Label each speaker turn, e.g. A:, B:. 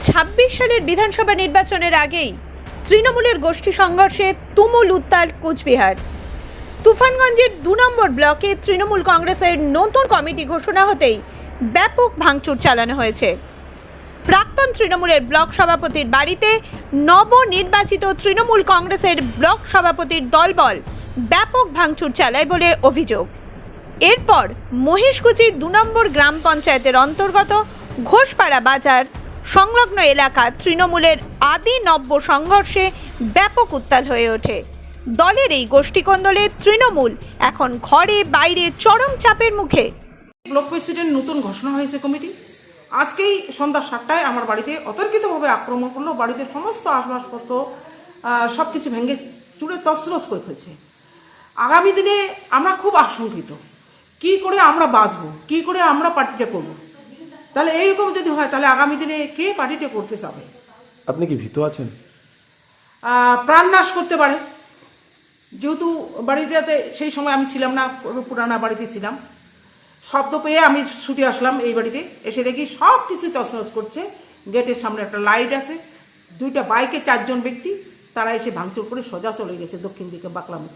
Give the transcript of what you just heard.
A: ছাব্বিশ সালের বিধানসভা নির্বাচনের আগেই তৃণমূলের গোষ্ঠী সংঘর্ষে তুমুল উত্তাল কোচবিহার। তুফানগঞ্জের দু নম্বর ব্লকে তৃণমূল কংগ্রেসের নতুন কমিটি ঘোষণা হতেই ব্যাপক ভাঙচুর চালানো হয়েছে। প্রাক্তন তৃণমূলের ব্লক সভাপতির বাড়িতে নবনির্বাচিত তৃণমূল কংগ্রেসের ব্লক সভাপতির দলবল ব্যাপক ভাঙচুর চালায় বলে অভিযোগ। এরপর মহিষকুচি দু নম্বর গ্রাম পঞ্চায়েতের অন্তর্গত ঘোষপাড়া বাজার সংলগ্ন এলাকা তৃণমূলের আদি নব্য সংঘর্ষে ব্যাপক উত্তাল হয়ে ওঠে। দলের এই গোষ্ঠীকন্দলে তৃণমূল এখন ঘরে বাইরে চরম চাপের মুখে।
B: ব্লক প্রেসিডেন্ট নতুন ঘোষণা হয়েছে কমিটি। আজকেই সন্ধ্যা সাতটায় আমার বাড়িতে অতর্কিতভাবে আক্রমণ করল। বাড়িতে সমস্ত আসবাসপত্র সব কিছু ভেঙে চুড়ে তসরস করে ফেলছে। আগামী দিনে আমরা খুব আশঙ্কিত। কি করে আমরা বাঁচবো? কি করে আমরা পার্টিটা করব? তাহলে এইরকম যদি হয় তাহলে আগামী দিনে কে পার্টিটা করতে চাবে?
C: আপনি কি ভীত আছেন?
B: আহ, প্রাণনাশ করতে পারে। যেহেতু বাড়িটাতে সেই সময় আমি ছিলাম না পুরানা বাড়িতে ছিলাম। শব্দ পেয়ে আমি ছুটে আসলাম এই বাড়িতে। এসে দেখি সব কিছু তছনছ করছে। গেটের সামনে একটা লাইট আছে। দুইটা বাইকে চারজন ব্যক্তি তারা এসে ভাঙচুর করে সোজা চলে গেছে দক্ষিণ দিকে বাকলামে